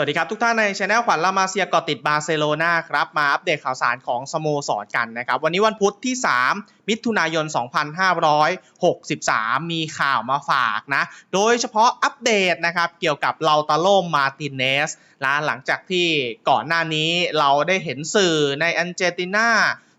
สวัสดีครับทุกท่านในช anel ขวัญลามาเซียกอติดบาร์เซโลนาครับ มาอัปเดตข่าวสารของสโมสรกันนะครับ วันนี้วันพุธที่ 3 มิถุนายน 2563 มีข่าวมาฝากนะ โดยเฉพาะอัปเดตนะครับเกี่ยวกับเลาตาโลมาตินเนสนะหลังจากที่ก่อนหน้านี้เราได้เห็นสื่อในอันเจตินา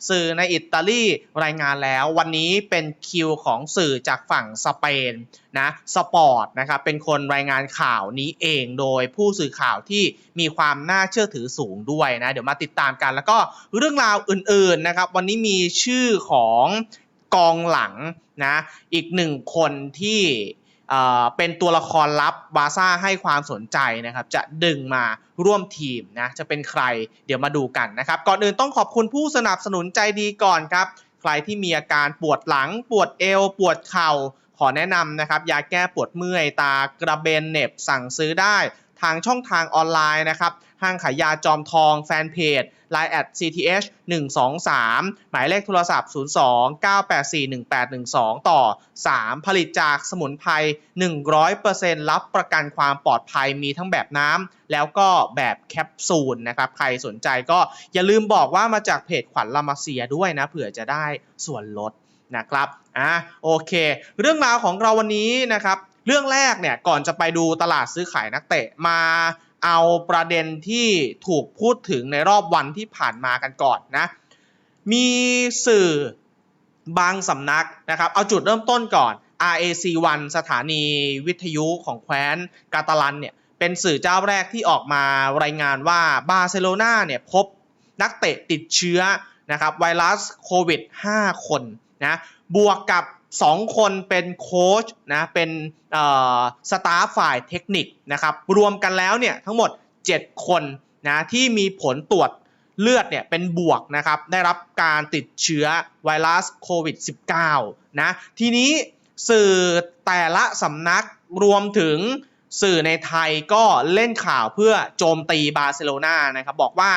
สื่อในอิตาลีรายงานแล้ว วันนี้เป็นคิวของสื่อจากฝั่งสเปนนะสปอร์ตนะครับเป็นคนรายงานข่าวนี้เองโดยผู้สื่อข่าวที่มีความน่าเชื่อถือสูงด้วยนะเดี๋ยวมาติดตามกัน แล้วก็เรื่องราวอื่นๆนะครับวันนี้มีชื่อของกองหลังนะอีกหนึ่งคนที่ เป็นตัวละครลับบาซ่าให้ความสนใจนะครับ จะดึงมาร่วมทีมนะ จะเป็นใครเดี๋ยวมาดูกันนะครับ ก่อนอื่นต้องขอบคุณผู้สนับสนุนใจดีก่อนครับ ใครที่มีอาการปวดหลัง ปวดเอว ปวดเข่า ขอแนะนำนะครับ ยาแก้ปวดเมื่อย ตากระเบนเน็บสั่งซื้อได้ ทางช่องทางออนไลน์นะครับห้างขายยาจอมทองแฟนเพจ Line at CTH 123 หมายเลขโทรศัพท์ 02 984 1812 ต่อ 3 ผลิตจากสมุนไพร 100%รับประกันความปลอดภัยมีทั้งแบบน้ำแล้วก็แบบแคปซูลนะครับ ใครสนใจก็อย่าลืมบอกว่ามาจากเพจขวัญลามาเซียด้วยนะ เผื่อจะได้ส่วนลดนะครับ อะโอเค เรื่องราวของเราวันนี้นะครับเรื่องแรกเนี่ยก่อนจะไปดูตลาดซื้อขายนักเตะมาเอาประเด็นที่ถูกพูดถึงในรอบวันที่ผ่านมากันก่อนนะ มีสื่อบางสำนักนะครับ เอาจุดเริ่มต้นก่อน RAC1 สถานีวิทยุของแคว้นกาตาลันเนี่ยเป็นสื่อเจ้าแรกที่ออกมารายงานว่าบาร์เซโลนาเนี่ยพบนักเตะติดเชื้อนะครับไวรัสโควิด 5 คนนะบวกกับ 2คนเป็นโค้ชนะเป็นสตาฟฝ่ายเทคนิคนะครับรวมกันแล้วเนี่ยทั้งหมด 7 คนนะที่มีผลตรวจเลือดเนี่ยเป็นบวกนะครับได้รับการติดเชื้อไวรัสโควิด -19 นะทีนี้สื่อแต่ละสำนักรวมถึงสื่อในไทยก็เล่นข่าวเพื่อโจมตีบาร์เซโลนานะครับบอกว่า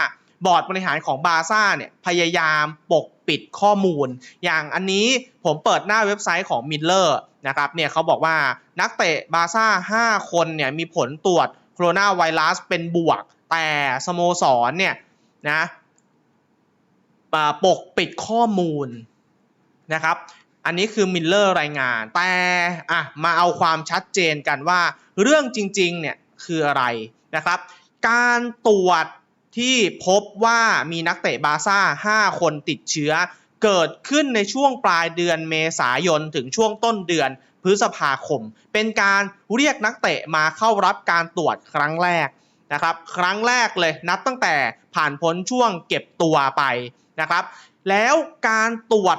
บอร์ดบริหารของบาซ่าเนี่ยพยายามปกปิดข้อมูล อย่างอันนี้ผมเปิดหน้าเว็บไซต์ของมิลเลอร์นะครับเนี่ยเขาบอกว่านักเตะบาซ่า 5 คนเนี่ยมีผลตรวจโคโรนาไวรัสเป็นบวก แต่สโมสรเนี่ยนะปกปิดข้อมูลนะครับอันนี้คือมิลเลอร์รายงาน แต่อะมาเอาความชัดเจนกันว่าเรื่องจริงๆเนี่ยคืออะไรนะครับ การตรวจ ที่พบว่ามีนักเตะบาซ่า 5 คนติดเชื้อ เกิดขึ้นในช่วงปลายเดือนเมษายนถึงช่วงต้นเดือนพฤษภาคม เป็นการเรียกนักเตะมาเข้ารับการตรวจครั้งแรกนะครับ ครั้งแรกเลยนับตั้งแต่ผ่านพ้นช่วงเก็บตัวไปนะครับ แล้วการตรวจ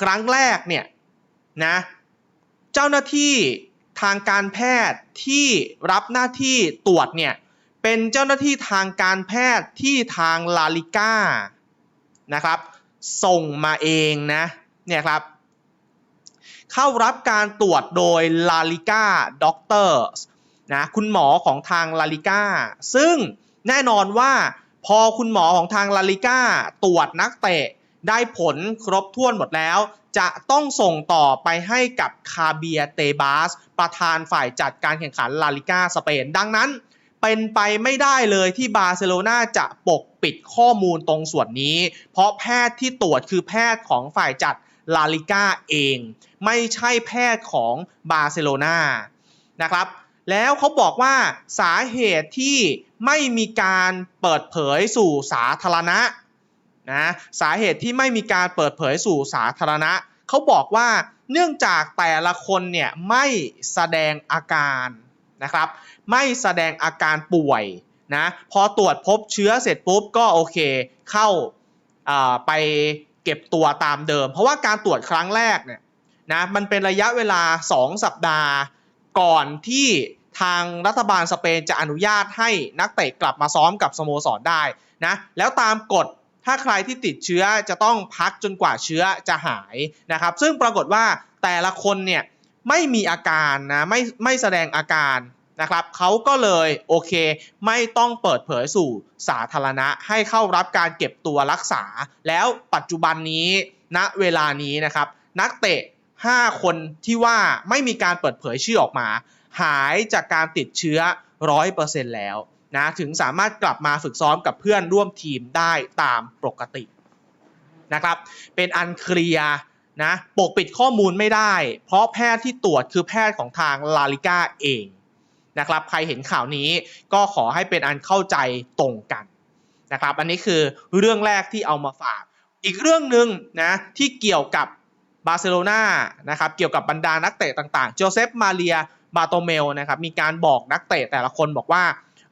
ครั้งแรกเนี่ยนะเจ้าหน้าที่ทางการแพทย์ที่รับหน้าที่ตรวจเนี่ย เป็นเจ้าหน้าที่ทางการแพทย์ที่ทางลาลิก้านะครับส่งมาเองนะเนี่ยครับเข้ารับการตรวจโดยลาลิก้าด็อกเตอร์นะคุณหมอของทางลาลิก้าซึ่งแน่นอนว่าพอคุณหมอของทางลาลิก้าตรวจนักเตะได้ผลครบถ้วนหมดแล้ว จะต้องส่งต่อไปให้กับคาเบียเตบาส ประธานฝ่ายจัดการแข่งขันลาลิก้าสเปน ดังนั้น เป็นไปไม่ได้เลยที่บาร์เซโลนาจะปกปิดข้อมูลตรงส่วนนี้ เพราะแพทย์ที่ตรวจคือแพทย์ของฝ่ายจัดลาลิก้าเอง ไม่ใช่แพทย์ของบาร์เซโลนานะครับแล้วเขาบอกว่าสาเหตุที่ไม่มีการเปิดเผยสู่สาธารณะนะสาเหตุที่ไม่มีการเปิดเผยสู่สาธารณะเขาบอกว่าเนื่องจากแต่ละคนเนี่ยไม่แสดงอาการ นะครับ ไม่แสดงอาการป่วยนะพอตรวจพบเชื้อเสร็จปุ๊บก็โอเคเข้าไปเก็บตัวตามเดิม เพราะว่าการตรวจครั้งแรกเนี่ยนะมันเป็นระยะเวลา 2 สัปดาห์ ก่อนที่ทางรัฐบาลสเปนจะอนุญาตให้นักเตะกลับมาซ้อมกับสโมสรได้นะแล้วตามกฎถ้าใครที่ติดเชื้อจะต้องพักจนกว่าเชื้อจะหายนะครับ ซึ่งปรากฏว่าแต่ละคนเนี่ย ไม่มีอาการนะไม่ไม่แสดงอาการนะครับเขาก็เลยโอเค ไม่ต้องเปิดเผยสู่สาธารณะ ให้เข้ารับการเก็บตัวรักษา แล้วปัจจุบันนี้ณเวลานี้นะครับ นักเตะ 5 คนที่ว่าไม่มีการเปิดเผยชื่อออกมา หายจากการติดเชื้อ 100%แล้วนะถึงสามารถกลับมาฝึกซ้อมกับเพื่อนร่วมทีมได้ตามปกตินะครับ เป็นอันเคลียร์ นะปกปิดข้อมูลไม่ได้ เพราะแพทย์ที่ตรวจคือแพทย์ของทางลาลิก้าเองนะครับใครเห็นข่าวนี้ก็ขอให้เป็นอันเข้าใจตรงกันนะครับอันนี้คือเรื่องแรกที่เอามาฝาก อีกเรื่องหนึ่งนะที่เกี่ยวกับบาร์เซโลนานะครับเกี่ยวกับบรรดานักเตะต่างๆ โจเซฟมาเรียบาโตเมลนะครับมีการบอกนักเตะแต่ละคนบอกว่า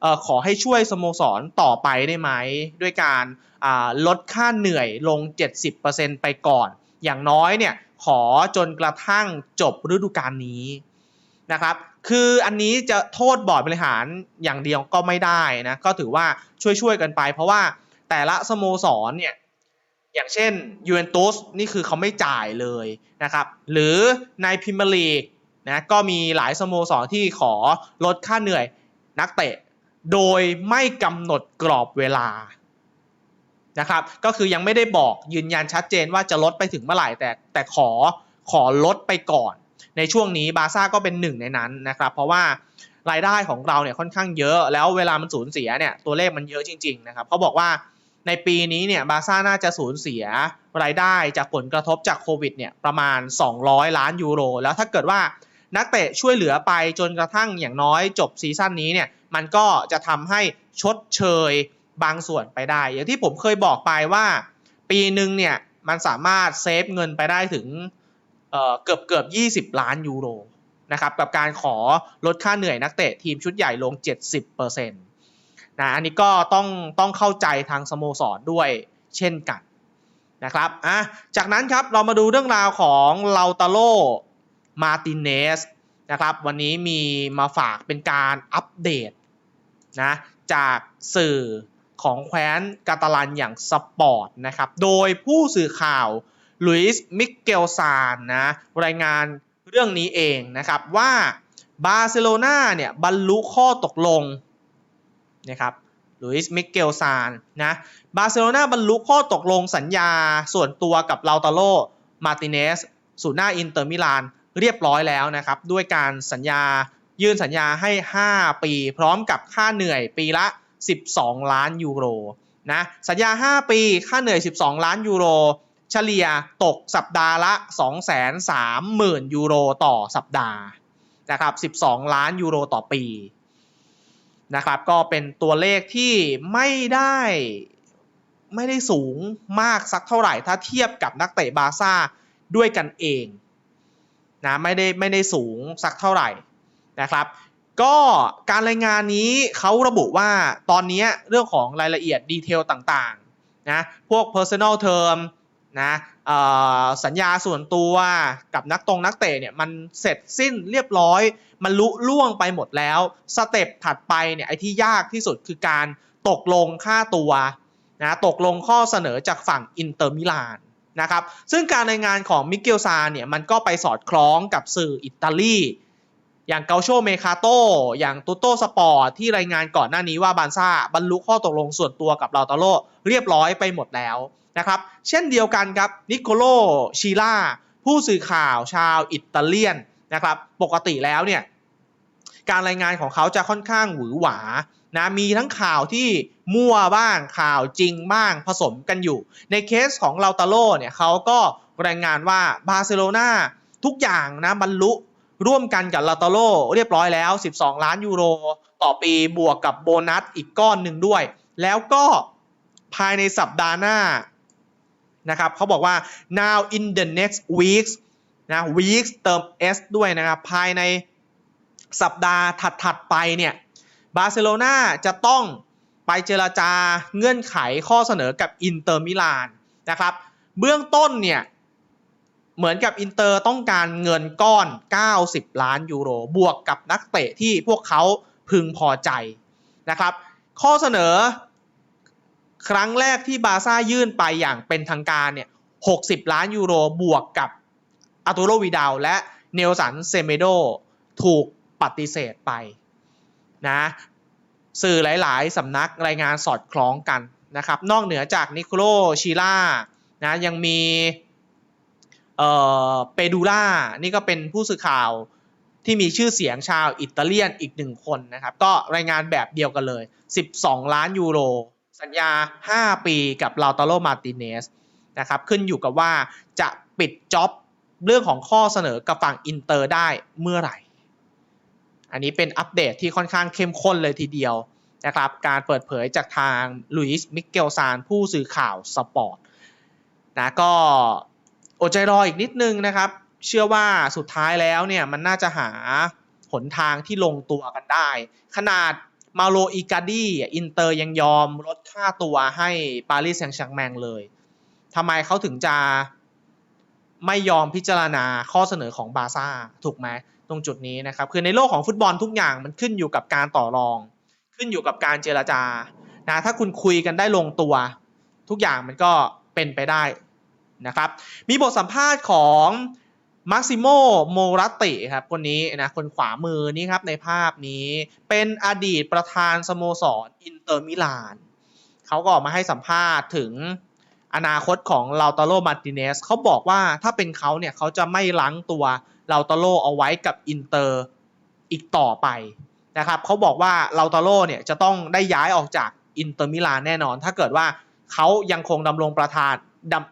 ออขอให้ช่วยสโมสรต่อไปได้ไหม ด้วยการลดค่าเหนื่อยลง 70%ไปก่อน อย่างน้อยเนี่ยขอจนกระทั่งจบฤดูกาลนี้นะครับคืออันนี้จะโทษบอร์ดบริหารอย่างเดียวก็ไม่ได้นะก็ถือว่าช่วยๆกันไป เพราะว่าแต่ละสโมสรเนี่ยอย่างเช่นยูเวนตุสนี่คือเขาไม่จ่ายเลยนะครับหรือในพิมยร์ลีกนะก็มีหลายสโมสรที่ขอลดค่าเหนื่อยนักเตะ โดยไม่กำหนดกรอบเวลา นะครับ ก็คือยังไม่ได้บอกยืนยันชัดเจนว่าจะลดไปถึงเมื่อไหร่แต่แต่ขอขอลดไปก่อน ในช่วงนี้บาซ่าก็เป็นหนึ่งในนั้นนะครับ เพราะว่ารายได้ของเราเนี่ยค่อนข้างเยอะแล้วเวลามันสูญเสียเนี่ยตัวเลขมันเยอะจริงๆนะครับเขาบอกว่าในปีนี้เนี่ยบาซ่าน่าจะสูญเสียรายได้จากผลกระทบจากโควิดเนี่ยประมาณ 200 ล้านยูโร แล้วถ้าเกิดว่านักเตะช่วยเหลือไปจนกระทั่งอย่างน้อยจบซีซั่นนี้เนี่ยมันก็จะทำให้ชดเชย บางส่วนไปได้ อย่างที่ผมเคยบอกไปว่า ปีหนึ่งเนี่ยมันสามารถเซฟเงินไปได้ถึงเอ่อเกือบเกือบ 20 ล้านยูโรนะครับกับการขอลดค่าเหนื่อยนักเตะทีมชุดใหญ่ลง 70%นะอันนี้ก็ต้องต้องเข้าใจทางสโมสรด้วยเช่นกันนะครับอะจากนั้นครับเรามาดูเรื่องราวของลาตาโลมาติเนสนะครับวันนี้มีมาฝากเป็นการอัปเดตนะจากสื่อ ของแคว้นกาตาลันอย่างสปอร์ตนะครับ โดยผู้สื่อข่าวลุยส์มิเกลซานนะรายงานเรื่องนี้เองนะครับว่าบาร์เซโลนาเนี่ยบรรลุข้อตกลงนะครับลุยส์มิเกลซานนะบาร์เซโลนาบรรลุข้อตกลงสัญญาส่วนตัวกับลาตาโลมาติเนสสูหน้าอินเตอร์มิลานเรียบร้อยแล้วนะครับ ด้วยการสัญญายื่นสัญญาให้ 5 ปี พร้อมกับค่าเหนื่อยปีละ 12 ล้านยูโรนะสัญญา 5 ปีค่าเหนื่อย 12 ล้านยูโร เฉลี่ยตกสัปดาห์ละ 230,000 ยูโรต่อสัปดาห์นะครับ12 ล้านยูโรต่อปีนะครับก็เป็นตัวเลขที่ไม่ได้ไม่ได้สูงมากสักเท่าไหร่ถ้าเทียบกับนักเตะบาร์ซ่าด้วยกันเองนะไม่ได้ไม่ได้สูงสักเท่าไหร่นะครับ ก็การรายงานนี้เขาระบุว่าตอนนี้เรื่องของรายละเอียดดีเทลต่างๆนะพวก personal term นะสัญญาส่วนตัวกับนักตรงนักเตะเนี่ยมันเสร็จสิ้นเรียบร้อย มันลุล่วงไปหมดแล้ว สเต็ปถัดไปเนี่ยไอ้ที่ยากที่สุดคือการตกลงค่าตัวนะตกลงข้อเสนอจากฝั่งอินเตอร์มิลานนะครับซึ่งการรายงานของมิเกลซาเนี่ยมันก็ไปสอดคล้องกับสื่ออิตาลี อย่างเกาโชเมคาโตอย่างตูโตสปอร์ตที่รายงานก่อนหน้านี้ว่าบานซ่าบรรลุข้อตกลงส่วนตัวกับลาตาโลเรียบร้อยไปหมดแล้วนะครับ เช่นเดียวกันครับนิโคโลชิล่าผู้สื่อข่าวชาวอิตาเลียนนะครับปกติแล้วเนี่ยการรายงานของเขาจะค่อนข้างหวือหวานะมีทั้งข่าวที่มั่วบ้างข่าวจริงบ้างผสมกันอยู่ ในเคสของลาตาโลเนี่ยเขาก็รายงานว่าบาร์เซโลนาทุกอย่างนะบรรลุ ร่วมกันกับลาตาโลเรียบร้อยแล้ว 12 ล้านยูโรต่อปีบวกกับโบนัสอีกก้อนหนึ่งด้วย แล้วก็ภายในสัปดาห์หน้านะครับเขาบอกว่า now in the next weeks นะ weeks เติม s ด้วยนะครับ ภายในสัปดาห์ถัด ๆ ไปเนี่ยบาร์เซโลนาจะต้องไปเจราจาเงื่อนไขข้อเสนอกับอินเตอร์มิลานนะครับ เบื้องต้นเนี่ย เหมือนกับอินเตอร์ต้องการเงินก้อน 90 ล้านยูโร บวกกับนักเตะที่พวกเขาพึงพอใจนะครับ ข้อเสนอ ครั้งแรกที่บาซ่ายื่นไปอย่างเป็นทางการเนี่ย 60 ล้านยูโรบวกกับอาตูโรวิดาลและเนลสันเซเมโดถูกปฏิเสธไปนะสื่อหลาย ๆ สำนักรายงานสอดคล้องกันนะครับ นอกเหนือจากนิโคลชิล่านะยังมี เอ่อเปดูล่านี่ก็เป็นผู้สื่อข่าวที่มีชื่อเสียงชาวอิตาเลียนอีกหนึ่งคนนะครับ ก็รายงานแบบเดียวกันเลย 12 ล้านยูโร สัญญา 5 ปีกับลาตาโ o มาติเนสนะครับขึ้นอยู่กับว่าจะปิดจ็อบเรื่องของข้อเสนอกับฝั่งอินเตอร์ได้เมื่อไหร่ อันนี้เป็นอัปเดตที่ค่อนข้างเข้มข้นเลยทีเดียวนะครับ การเปิดเผยจากทางลุยส์มิเกลซานผู้สื่อข่าวสปอร์ตนะก็ อดใจรออีกนิดนึงนะครับ เชื่อว่าสุดท้ายแล้วเนี่ยมันน่าจะหาหนทางที่ลงตัวกันได้ ขนาดมาโลอีกาดี้อินเตอร์ยังยอมลดค่าตัวให้ปารีสแซงต์แชร์กแมงเลยทำไมเขาถึงจะไม่ยอมพิจารณาข้อเสนอของบาซ่าถูกไหมตรงจุดนี้นะครับ คือในโลกของฟุตบอลทุกอย่างมันขึ้นอยู่กับการต่อรอง ขึ้นอยู่กับการเจรจานะถ้าคุณคุยกันได้ลงตัว ทุกอย่างมันก็เป็นไปได้ นะครับ มีบทสัมภาษณ์ของมาร์ซิโมโมรัติครับคนนี้นะคนขวามือนี้ครับในภาพนี้เป็นอดีตประธานสโมสรอินเตอร์มิลานเขาก็ออกมาให้สัมภาษณ์ถึงอนาคตของลาตาโ o มาติเนสเขาบอกว่าถ้าเป็นเขาเนี่ยเขาจะไม่ล้างตัวลาตาโ o เอาไว้กับอินเตอร์อีกต่อไปนะครับเขาบอกว่าลาตาโ o เนี่ยจะต้องได้ย้ายออกจากอินเตอร์มิลานแน่นอน ถ้าเกิดว่าเขายังคงดำรงประธาน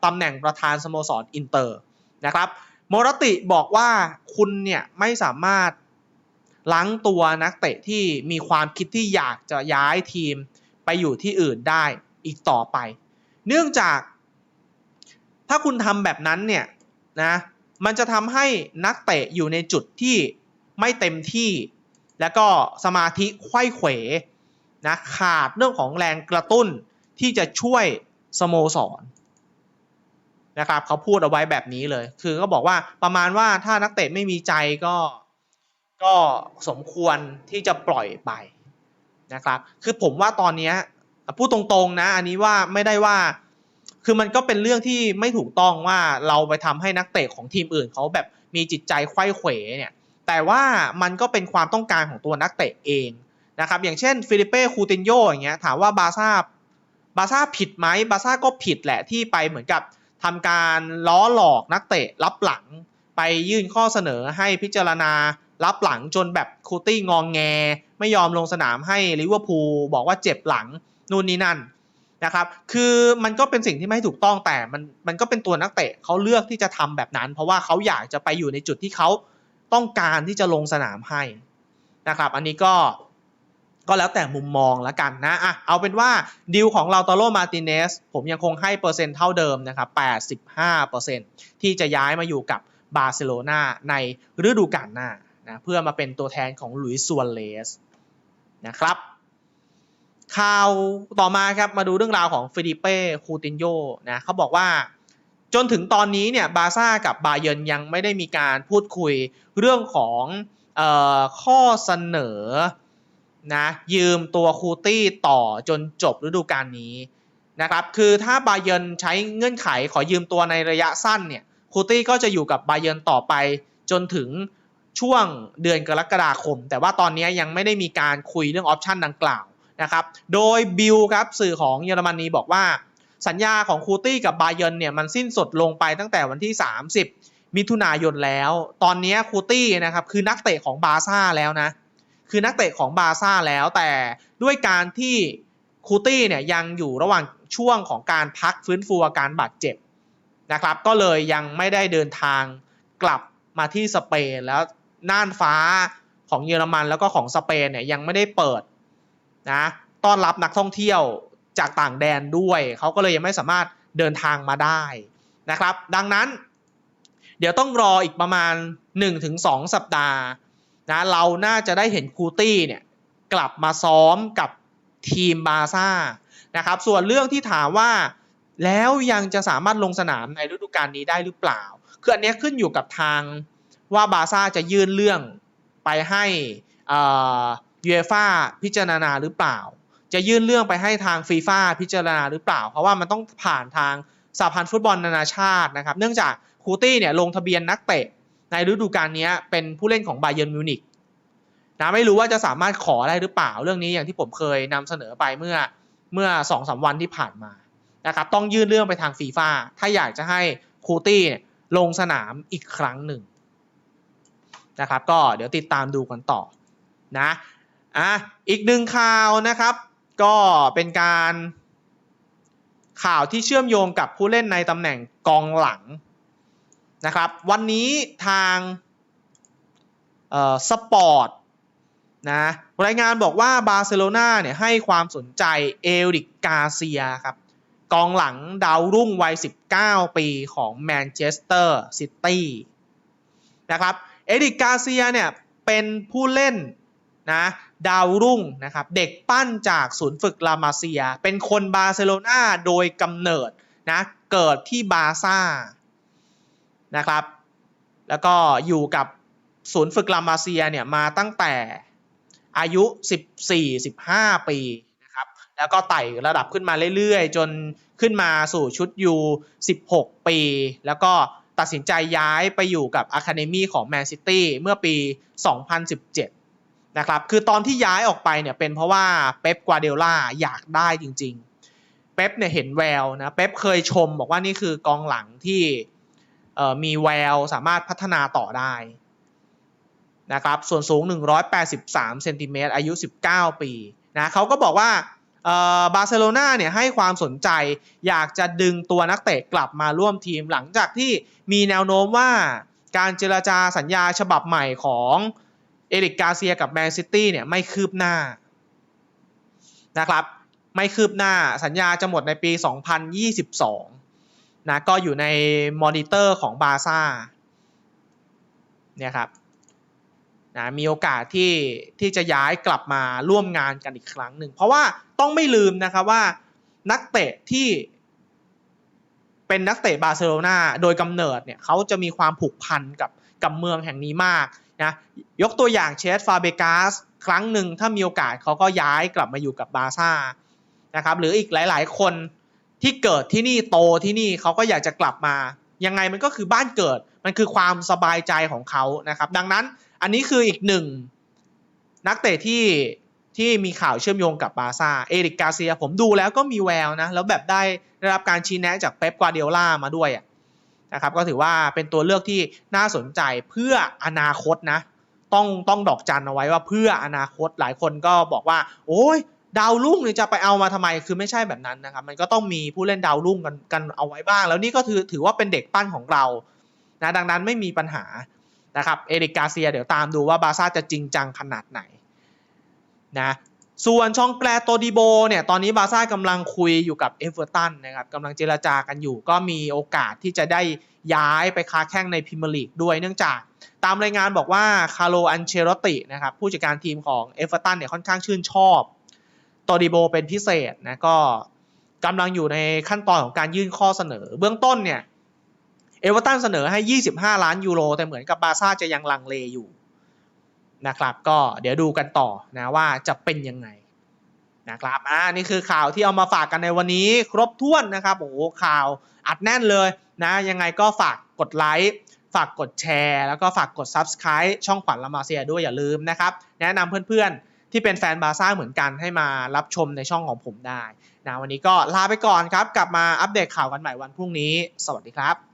ตำแหน่งประธานสโมสรอินเตอร์นะครับโมรติบอกว่าคุณเนี่ยไม่สามารถล้างตัวนักเตะที่มีความคิดที่อยากจะย้ายทีมไปอยู่ที่อื่นได้อีกต่อไป เนื่องจาก ถ้าคุณทำแบบนั้นเนี่ยนะมันจะทำให้นักเตะอยู่ในจุดที่ไม่เต็มที่ แล้วก็สมาธิไขว้เขวนะขาดเรื่องของแรงกระตุ้นที่จะช่วยสโมสร นะครับเขาพูดเอาไว้แบบนี้เลย คือก็บอกว่าประมาณว่าถ้านักเตะไม่มีใจก็ก็สมควรที่จะปล่อยไปนะครับ คือผมว่าตอนนี้พูดตรงๆนะ อันนี้ว่าไม่ได้ว่า คือมันก็เป็นเรื่องที่ไม่ถูกต้องว่าเราไปทำให้นักเตะของทีมอื่นเขาแบบมีจิตใจไขว้เขวเนี่ย แต่ว่ามันก็เป็นความต้องการของตัวนักเตะเองนะครับ อย่างเช่นฟิลิเป้คูตินโยอย่างเงี้ยถามว่าบาซ่าบาซ่าผิดไหมบาซ่าก็ผิดแหละที่ไปเหมือนกับ ทำการล้อหลอกนักเตะรับหลัง ไปยื่นข้อเสนอให้พิจารณารับหลังจนแบบคูตี้งองแง ไม่ยอมลงสนามให้ลิเวอร์พูลบอกว่าเจ็บหลังนู่นนี่นั่นนะครับ คือมันก็เป็นสิ่งที่ไม่ถูกต้องแต่มันมันก็เป็นตัวนักเตะเขาเลือกที่จะทำแบบนั้น เพราะว่าเขาอยากจะไปอยู่ในจุดที่เขาต้องการที่จะลงสนามให้นะครับ อันนี้ก็ ก็แล้วแต่มุมมองล้วกันนะอะเอาเป็นว่าดีลของเราตาโ o มาติเนสผมยังคงให้เปอร์เซ็นต์เท่าเดิมนะครับ 85%ที่จะย้ายมาอยู่กับบาร์เซโลนาในฤดูกาลหน้านะเพื่อมาเป็นตัวแทนของลุยส์ซัวเลสนะครับข่าวต่อมาครับมาดูเรื่องราวของฟิลิเป้คูตินโยนะเขาบอกว่าจนถึงตอนนี้เนี่ยบาซ่ากับบาเยนยังไม่ได้มีการพูดคุยเรื่องของออข้อเสนอ นะยืมตัวคูตี้ต่อจนจบฤดูกาลนี้นะครับคือถ้าบาเยนใช้เงื่อนไขขอยืมตัวในระยะสั้นเนี่ยคูตี้ก็จะอยู่กับบาเยนต่อไปจนถึงช่วงเดือนกรกฎาคม แต่ว่าตอนนี้ยังไม่ได้มีการคุยเรื่องออปชันดังกล่าวนะครับโดยบิลครับสื่อของเยอรมนีบอกว่า สัญญาของคูตี้กับบาเยนเนี่ยมันสิ้นสุดลงไปตั้งแต่วันที่ 30 มิถุนายนแล้ว ตอนนี้คูตี้นะครับคือนักเตะของบาซ่าแล้วนะ คือนักเตะของบาซ่าแล้วแต่ด้วยการที่คูตี้เนี่ยยังอยู่ระหว่างช่วงของการพักฟื้นฟูอาการบาดเจ็บนะครับก็เลยยังไม่ได้เดินทางกลับมาที่สเปนแล้วน่านฟ้าของเยอรมันแล้วก็ของสเปนเนี่ยยังไม่ได้เปิดนะต้อนรับนักท่องเที่ยวจากต่างแดนด้วย เขาก็เลยยังไม่สามารถเดินทางมาได้นะครับ ดังนั้น เดี๋ยวต้องรออีกประมาณ 1-2 สัปดาห์ นะเราน่าจะได้เห็นคูตี้เนี่ยกลับมาซ้อมกับทีมบาซ่านะครับส่วนเรื่องที่ถามว่าแล้วยังจะสามารถลงสนามในฤดูกาลนี้ได้หรือเปล่า คืออันนี้ขึ้นอยู่กับทางว่าบาซ่าจะยื่นเรื่องไปให้ยูเอฟ่าพิจารณาหรือเปล่า จะยื่นเรื่องไปให้ทางฟีฟ่าพิจารณาหรือเปล่า เพราะว่ามันต้องผ่านทางสหพันธ์ฟุตบอลนานาชาตินะครับ เนื่องจากคูตี้เนี่ยลงทะเบียนนักเตะ ในฤดูกาลนี้เป็นผู้เล่นของบาเยิร์นมิวนิกนะไม่รู้ว่าจะสามารถขอได้หรือเปล่าเรื่องนี้อย่างที่ผมเคยนำเสนอไปเมื่อเมื่อสองสาวันที่ผ่านมานะครับต้องยื่นเรื่องไปทางฟีฟ่าถ้าอยากจะให้คูตี้ลงสนามอีกครั้งหนึ่งนะครับก็เดี๋ยวติดตามดูกันต่อนะอะอีกหนึ่งข่าวนะครับ ก็เป็นการข่าวที่เชื่อมโยงกับผู้เล่นในตำแหน่งกองหลัง นะครับ วันนี้ทางสปอร์ตนะรายงานบอกว่าบาร์เซโลนาเนี่ยให้ความสนใจเอริกกาเซียครับกองหลังดาวรุ่งวัย 19 ปีของแมนเชสเตอร์ซิตี้นะครับเอริกกาเซียเนี่ยเป็นผู้เล่นนะดาวรุ่งนะครับเด็กปั้นจากศูนย์ฝึกลามาเซีย เป็นคนบาร์เซโลนาโดยกำเนิดนะเกิดที่บาร์ซ่า นะครับ แล้วก็อยู่กับศูนย์ฝึกลามาเซียเนี่ยมาตั้งแต่อายุ 14-15 ปีนะครับ แล้วก็ไต่ระดับขึ้นมาเรื่อยๆ จนขึ้นมาสู่ชุดยู16 ปี แล้วก็ตัดสินใจย้ายไปอยู่กับอะคาเดมีของแมนซิตี้เมื่อปี 2017 นะครับ คือตอนที่ย้ายออกไปเนี่ยเป็นเพราะว่าเป๊ป กวาเดล่าอยากได้จริงๆ เป๊ปเนี่ยเห็นแววนะ เป๊ปเคยชมบอกว่านี่คือกองหลังที่ มีแววสามารถพัฒนาต่อได้นะครับส่วนสูง 183เซนติเมตรอายุ 19 ปีนะเขาก็บอกว่าบาร์เซโลนาเนี่ยให้ความสนใจอยากจะดึงตัวนักเตะกลับมาร่วมทีมหลังจากที่มีแนวโน้มว่าการเจรจาสัญญาฉบับใหม่ของเอริกกาเซียกับแมนซิตี้เนี่ยไม่คืบหน้านะครับไม่คืบหน้าสัญญาจะหมดในปี 2022 นะก็อยู่ในมอนิเตอร์ของบาซ่าเนี่ยครับนะมีโอกาสที่ที่จะย้ายกลับมาร่วมงานกันอีกครั้งหนึ่ง เพราะว่าต้องไม่ลืมนะครับว่านักเตะที่เป็นนักเตะบาร์เซโลนาโดยกำเนิดเนี่ยเขาจะมีความผูกพันกับกับเมืองแห่งนี้มากนะยกตัวอย่างเชสฟาเบกาสครั้งหนึ่งถ้ามีโอกาสเขาก็ย้ายกลับมาอยู่กับบาซ่านะครับหรืออีกหลาย ๆ คน ที่เกิดที่นี่โตที่นี่เขาก็อยากจะกลับมา ยังไงมันก็คือบ้านเกิดมันคือความสบายใจของเขานะครับ ดังนั้นอันนี้คืออีกหนึ่งนักเตะที่ที่มีข่าวเชื่อมโยงกับบาซ่าเอริกกาเซียผมดูแล้วก็มีแววนะ แล้วแบบได้ได้รับการชี้แนะจากเป๊ปกวาเดียล่ามาด้วยนะครับก็ถือว่าเป็นตัวเลือกที่น่าสนใจเพื่ออนาคตนะ ต้องต้องดอกจันเอาไว้ว่าเพื่ออนาคตหลายคนก็บอกว่า โอ้ย ดาวรุ่งเนี่ยจะไปเอามาทำไมคือไม่ใช่แบบนั้นนะครับมันก็ต้องมีผู้เล่นดาวรุ่งกันกันเอาไว้บ้าง แล้วนี่ก็ถือถือว่าเป็นเด็กปั้นของเรานะดังนั้นไม่มีปัญหานะครับเอริกกาเซียเดี๋ยวตามดูว่าบาซ่าจะจริงจังขนาดไหนนะส่วนช่องแกลโตดิโบเนี่ยตอนนี้บาซ่ากำลังคุยอยู่กับเอเวอร์ตันนะครับกำลังเจรจากันอยู่ ก็มีโอกาสที่จะได้ย้ายไปค้าแข่งในพรีเมียร์ลีกด้วยเนื่องจากตามรายงานบอกว่าคาร์โลอันเชโรตินะครับผู้จัดการทีมของเอเวอร์ตันเนี่ยค่อนข้างชื่นชอบ โตดิโบเป็นพิเศษนะก็กำลังอยู่ในขั้นตอนของการยื่นข้อเสนอ เบื้องต้นเนี่ยเอเวอร์ตันเสนอให้ 25 ล้านยูโร แต่เหมือนกับบาซ่าจะยังลังเลอยู่นะครับก็เดี๋ยวดูกันต่อนะว่าจะเป็นยังไงนะครับอ่านี่คือข่าวที่เอามาฝากกันในวันนี้ครบถ้วนนะครับโอ้ข่าวอัดแน่นเลยนะยังไงก็ฝากกดไลค์ฝากกดแชร์ แล้วก็ฝากกด Subscribe ช่องขวัญละมาเซียด้วยอย่าลืมนะครับ แนะนำเพื่อนๆ ที่เป็นแฟนบาซ่าเหมือนกันให้มารับชมในช่องของผมได้นะวันนี้ก็ลาไปก่อนครับ กลับมาอัปเดตข่าวกันใหม่วันพรุ่งนี้ สวัสดีครับ